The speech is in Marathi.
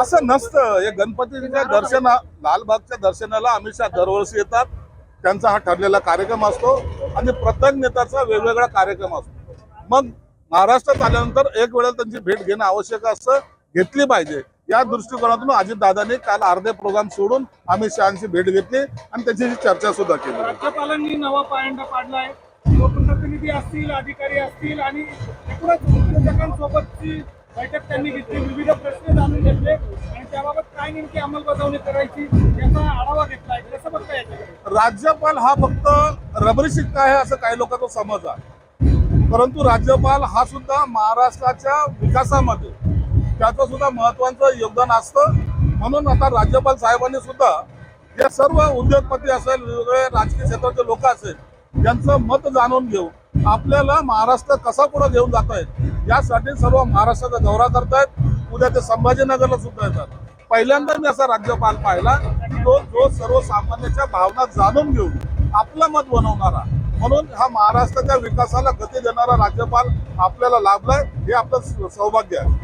असं नसतं. या गणपतीच्या दर्शना लालबागच्या दर्शनाला अमित शहा दरवर्षी येतात. त्यांचा हा ठरलेला कार्यक्रम असतो. आणि प्रत्येक नेत्याचा वेगवेगळा कार्यक्रम असतो. मग महाराष्ट्रात आल्यानंतर एक वेळेला त्यांची भेट घेणं आवश्यक असतं. घेतली पाहिजे. या दृष्टिकोनातून अजितदादांनी काल अर्धे प्रोग्राम सोडून अमित शहाची भेट घेतली. आणि त्याची चर्चा सुद्धा केली. राज्यपालांनी नवा पायंडा पाडलाय. लोकप्रतिनिधी असतील अधिकारी असतील आणि एकूणच उद्योजकांसोबतची बैठक त्यांनी घेतली. विविध प्रश्न जाणून नेमकी अंमलबजावणी करायची याचा आढावा घेतलाय कसं बघता राज्यपाल हा फक्त रबरी शिक्का आहे असं काही लोकांचा समज आहे. परंतु राज्यपाल हा सुद्धा महाराष्ट्राच्या विकासामध्ये त्याचं सुद्धा महत्वाचं योगदान असतं. म्हणून आता राज्यपाल साहेबांनी सुद्धा या सर्व उद्योगपती असेल वेगवेगळे राजकीय क्षेत्राचे लोक असेल यांचं मत जाणून घेऊन आपल्याला महाराष्ट्र कसा पुढे घेऊन जात आहेत यासाठी सर्व महाराष्ट्राचा दौरा करतायत. उद्या ते संभाजीनगरला सुद्धा येतात. पहिल्यांदा मी असा राज्यपाल पाहिला की तो जो सर्वसामान्याच्या भावना जाणून घेऊन आपलं मत बनवणारा म्हणून हा महाराष्ट्राच्या विकासाला गती देणारा राज्यपाल आपल्याला लाभलाय हे आपलं सौभाग्य आहे.